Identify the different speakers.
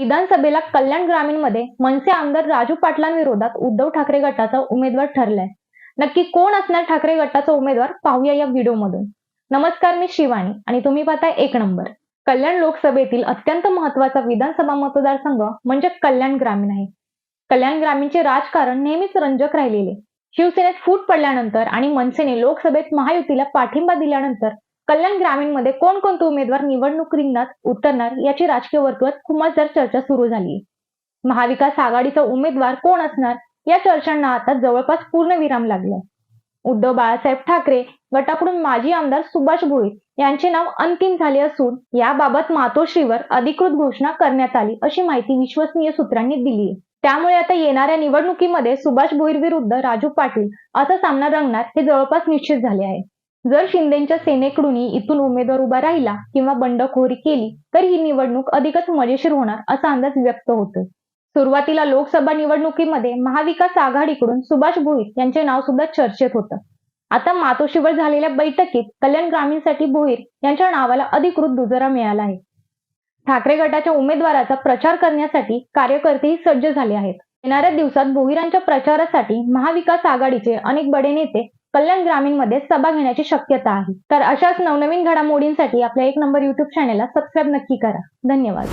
Speaker 1: विधानसभेला कल्याण ग्रामीणमध्ये मनसे आमदार राजू पाटलांविरोधात उद्धव ठाकरे गटाचा उमेदवार ठरलाय. नक्की कोण असणार ठाकरे गटाचा उमेदवार पाहूया या व्हिडिओमधून. नमस्कार मी शिवानी आणि तुम्ही पाहताय एक नंबर. कल्याण लोकसभेतील अत्यंत महत्त्वाचा विधानसभा मतदारसंघ म्हणजे कल्याण ग्रामीण आहे. कल्याण ग्रामीणचे राजकारण नेहमीच रंजक राहिलेले. शिवसेनेत फूट पडल्यानंतर आणि मनसेने लोकसभेत महायुतीला पाठिंबा दिल्यानंतर कल्याण ग्रामीणमध्ये कोणकोणते उमेदवार निवडणूक रिंगणात उतरणार याची राजकीय वर्तुळात खुमासदार चर्चा सुरू झाली. महाविकास आघाडीचा उमेदवार कोण असणार या चर्चांना आता जवळपास पूर्ण विराम लागलाय उद्धव बाळासाहेब ठाकरे गटाकडून माजी आमदार सुभाष भोईर यांचे नाव अंतिम झाले असून याबाबत मातोश्रीवर अधिकृत घोषणा करण्यात आली अशी माहिती विश्वसनीय सूत्रांनी दिली. त्यामुळे आता येणाऱ्या निवडणुकीमध्ये सुभाष भोईर विरुद्ध राजू पाटील असा सामना रंगणार हे जवळपास निश्चित झाले आहे. जर शिंदेच्या सेनेकडून इथून उमेदवार उभा राहिला किंवा बंडखोरी केली तर ही निवडणूक अधिकच मजेशीर होणार असा अंदाज व्यक्त होतोय. सुरुवातीला लोकसभा निवडणुकीमध्ये महाविकास आघाडीकडून सुभाष भोईर यांचे नाव सुद्धा चर्चेत होतं. आता मातोश्रीवर झालेल्या बैठकीत कल्याण ग्रामीणसाठी भोईर यांच्या नावाला अधिकृत दुजरा मिळाला आहे. ठाकरे गटाच्या उमेदवाराचा प्रचार करण्यासाठी कार्यकर्तेही सज्ज झाले आहेत. येणाऱ्या दिवसात भोईरांच्या प्रचारासाठी महाविकास आघाडीचे अनेक बडे नेते कल्याण ग्रामीणमध्ये सभा घेण्याची शक्यता आहे. तर अशाच नवनवीन घडामोडींसाठी आपल्या एक नंबर युट्यूब चॅनेलला सबस्क्राईब नक्की करा. धन्यवाद.